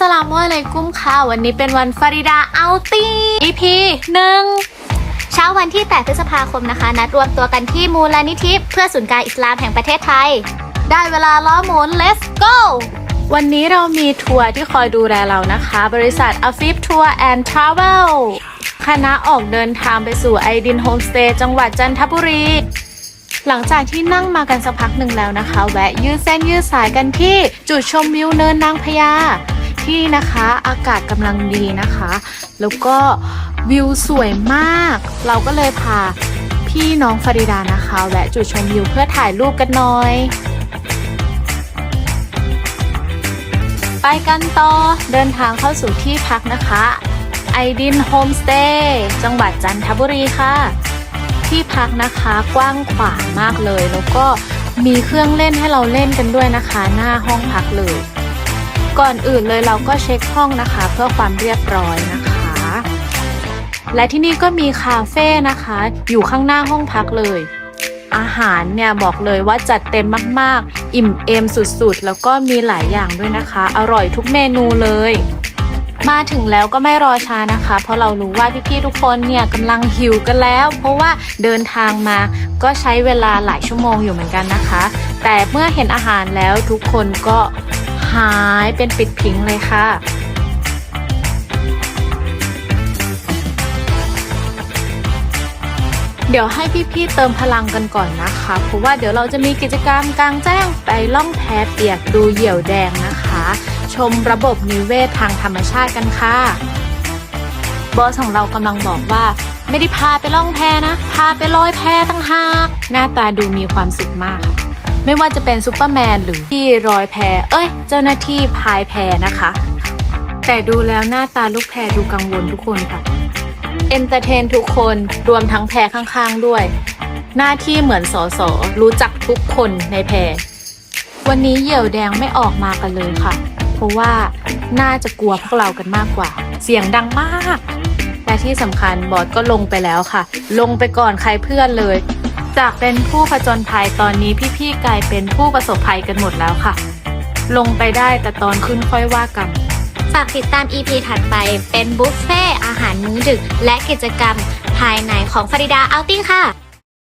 สลามอะลัยกุมค่ะ วันนี้เป็นวันฟาริดาเอาตี้ EP หนึ่งเช้าวันที่ 8 พฤษภาคมนะคะ นัดรวมตัวกันที่มูลนิธิ เพื่อศูนย์กางอิสลามแห่งประเทศไทย ได้เวลาล้อหมุน let's go วันนี้เรามีทัวร์ที่คอยดูแลเรานะคะ บริษัท a f i f Tour and Travel คณะออกเดินทางไปสู่ไอดินโฮมสเตย์จังหวัดจันทบุรี หลังจากที่นั่งมากันสักพักหนึ่งแล้วนะคะ แวะยืดเส้นยืดสายกันที่จุดชมวิวเนินนางพญา ที่นะคะ อากาศกำลังดีนะคะ แล้วก็วิวสวยมาก เราก็เลยพาพี่น้องฟาริดานะคะแวะจุดชมวิวเพื่อถ่ายรูปกันหน่อย ไปกันต่อเดินทางเข้าสู่ที่พักนะคะ ไอดินโฮมสเตย์จังหวัดจันทบุรีค่ะ ที่พักนะคะกว้างขวางมากเลย แล้วก็มีเครื่องเล่นให้เราเล่นกันด้วยนะคะ หน้าห้องพักเลย ก่อนอื่นเลยเราก็เช็คห้องนะคะ เพื่อความเรียบร้อยนะคะ และที่นี่ก็มีคาเฟ่นะคะ อยู่ข้างหน้าห้องพักเลย อาหารเนี่ยบอกเลยว่าจัดเต็มมากๆ อิ่มเอมสุดๆ แล้วก็มีหลายอย่างด้วยนะคะ อร่อยทุกเมนูเลยมาถึงแล้วก็ไม่รอช้านะคะ เพราะเรารู้ว่าพี่ๆทุกคนเนี่ยกำลังหิวกันแล้ว เพราะว่าเดินทางมาก็ใช้เวลาหลายชั่วโมงอยู่เหมือนกันนะคะ แต่เมื่อเห็นอาหารแล้วทุกคนก็ หายเป็นปิดพิงเลยค่ะ เดี๋ยวให้พี่ๆเติมพลังกันก่อนนะคะ เพราะว่าเดี๋ยวเราจะมีกิจกรรมกลางแจ้งไปล่องแพเปียกดูเหยี่ยวแดงนะคะ ชมระบบนิเวศทางธรรมชาติกันค่ะ บอสของเรากำลังบอกว่าไม่ได้พาไปล่องแพนะ พาไปลอยแพตั้งหาก หน้าตาดูมีความสุขมากค่ะ ไม่ว่าจะเป็นซูเปอร์แมนหรือที่ลอยแพเอ้ย เจ้าหน้าที่พายแพนะคะ แต่ดูแล้วหน้าตาลูกแพดูกังวลทุกคนค่ะเอนเตอร์เทนทุกคนรวมทั้งแพรข้างๆด้วย หน้าที่เหมือนสอสอรู้จักทุกคนในแพรวันนี้เหยี่ยวแดงไม่ออกมากันเลยค่ะ เพราะว่าน่าจะกลัวพวกเรากันมากกว่า เสียงดังมาก และที่สำคัญบอสก็ลงไปแล้วค่ะ ลงไปก่อนใครเพื่อนเลย จากเป็นผู้ผจญภัยตอนนี้พี่ๆกลายเป็นผู้ประสบภัยกันหมดแล้วค่ะ ลงไปได้แต่ตอนขึ้นค่อยว่ากัน ฝากติดตาม EP ถัดไปเป็นบุฟเฟ่อาหารมื้อดึก และกิจกรรมภายในของฟาริดาเอาติ้งค่ะ